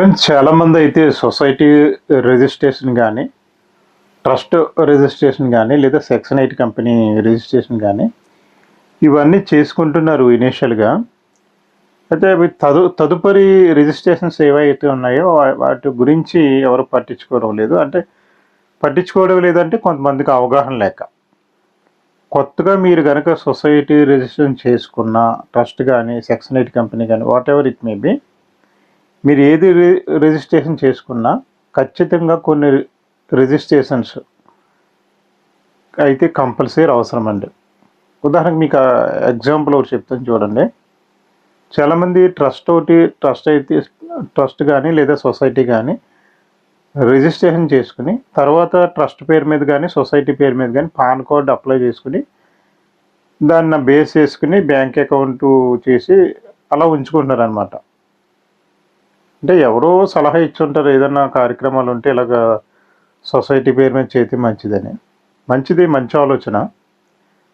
Friends చాలామంది అయితే society registration కానీ ట్రస్ట్ రిజిస్ట్రేషన్ కానీ లేదా సెక్షన్ ఎయిట్ కంపెనీ రిజిస్ట్రేషన్ కానీ ఇవన్నీ చేసుకుంటున్నారు ఇనీషియల్గా అయితే అవి తదు తదుపరి రిజిస్ట్రేషన్స్ ఏవైతే ఉన్నాయో వాటి గురించి ఎవరు పట్టించుకోవడం లేదు. అంటే పట్టించుకోవడం లేదంటే కొంతమందికి అవగాహన లేక. కొత్తగా మీరు కనుక సొసైటీ రిజిస్ట్రేషన్ చేసుకున్న ట్రస్ట్ కానీ సెక్షన్ ఎయిట్ కంపెనీ కానీ whatever it may be మీరు ఏది రి- రిజిస్ట్రేషన్ చేసుకున్నా ఖచ్చితంగా కొన్ని రి- రిజిస్ట్రేషన్స్ అయితే కంపల్సరీ అవసరం అండి ఉదాహరణకు మీకు ఎగ్జాంపుల్ ఒకటి చెప్తాను చూడండి. చాలామంది ట్రస్ట్ ఒకటి ట్రస్ట్ అయితే ట్రస్ట్ కానీ లేదా సొసైటీ కానీ రిజిస్ట్రేషన్ చేసుకుని తర్వాత ట్రస్ట్ పేరు మీద కానీ సొసైటీ పేరు మీద కానీ పాన్ కార్డ్ అప్లై చేసుకుని దాన్ని బేస్ చేసుకుని బ్యాంక్ అకౌంట్ చేసి అలా ఉంచుకుంటున్నారు అనమాట అంటే ఎవరో సలహా ఇచ్చుంటారు ఏదన్నా కార్యక్రమాలు ఉంటే ఇలాగ సొసైటీ పేరు మీద చేతి మంచిదని. మంచిది మంచి ఆలోచన.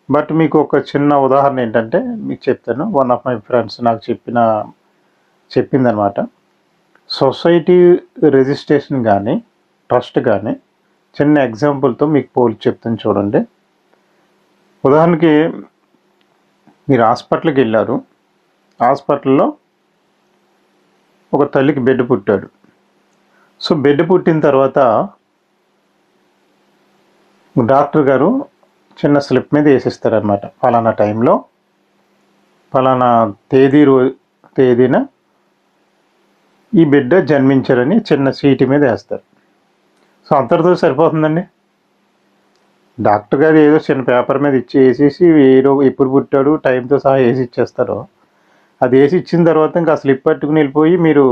బట్ మీకు ఒక చిన్న ఉదాహరణ ఏంటంటే మీకు చెప్తాను వన్ ఆఫ్ మై ఫ్రెండ్స్ నాకు చెప్పిన చెప్పిందనమాట. సొసైటీ రిజిస్ట్రేషన్ కానీ ట్రస్ట్ కానీ చిన్న ఎగ్జాంపుల్తో మీకు పోల్చి చెప్తాను చూడండి. ఉదాహరణకి మీరు హాస్పిటల్కి వెళ్ళారు. హాస్పిటల్లో ఒక తల్లికి బిడ్డ పుట్టాడు. సో బిడ్డ పుట్టిన తర్వాత డాక్టర్ గారు చిన్న స్లిప్ మీద వేసిస్తారనమాట ఫలానా టైంలో ఫలానా తేదీ రో తేదీన ఈ బిడ్డ జన్మించారని చిన్న సీటు మీద వేస్తారు. సో అంతటితో సరిపోతుందండి. డాక్టర్ గారు ఏదో చిన్న పేపర్ మీద ఇచ్చి వేసేసి ఏ ఎప్పుడు పుట్టాడు టైంతో సహా వేసి ఇచ్చేస్తారు. అది వేసి ఇచ్చిన తర్వాత ఇంకా స్లిప్ పట్టుకుని వెళ్ళిపోయి మీరు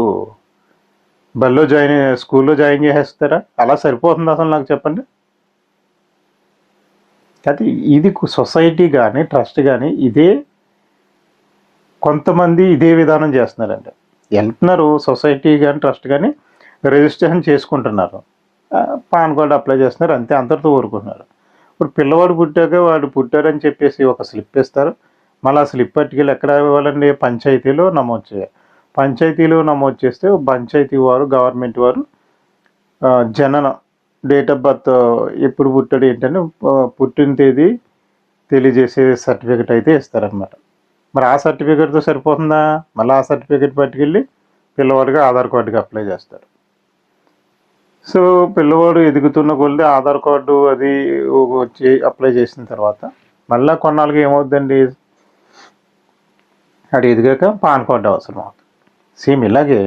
బల్లో జాయిన్ స్కూల్లో జాయిన్ చేసేస్తారా? అలా సరిపోతుంది అసలు నాకు చెప్పండి. అది ఇది సొసైటీ కానీ ట్రస్ట్ కానీ ఇదే కొంతమంది ఇదే విధానం చేస్తున్నారండి వెళ్తున్నారు సొసైటీ కానీ ట్రస్ట్ కానీ రిజిస్ట్రేషన్ చేసుకుంటున్నారు. పాన్ కార్డు అప్లై చేస్తున్నారు అంతే అందరితో ఊరుకుంటున్నారు. ఇప్పుడు పిల్లవాడు పుట్టాక వాడు పుట్టారని చెప్పేసి ఒక స్లిప్ ఇస్తారు. మళ్ళీ ఆ స్లిప్ పట్టుకెళ్ళి ఎక్కడ ఇవ్వాలండి? పంచాయతీలో నమోదు చేయాలి. పంచాయతీలో నమోదు చేస్తే పంచాయతీ వారు గవర్నమెంట్ వారు జనన డేట్ ఆఫ్ బర్త్ ఎప్పుడు పుట్టాడు ఏంటని పుట్టిన తేదీ తెలియజేసే సర్టిఫికెట్ అయితే ఇస్తారనమాట మరి ఆ సర్టిఫికెట్తో సరిపోతుందా? మళ్ళీ ఆ సర్టిఫికెట్ పట్టుకెళ్ళి పిల్లవాడిగా ఆధార్ కార్డుకి అప్లై చేస్తారు. సో పిల్లవాడు ఎదుగుతున్న కొద్ది ఆధార్ కార్డు అది వచ్చి అప్లై చేసిన తర్వాత మళ్ళీ కొన్నాళ్ళకి ఏమవుద్దండి? అటు ఎదిగాక పాన్ కార్డు అవసరం అవుతుంది సేమ్ ఇలాగే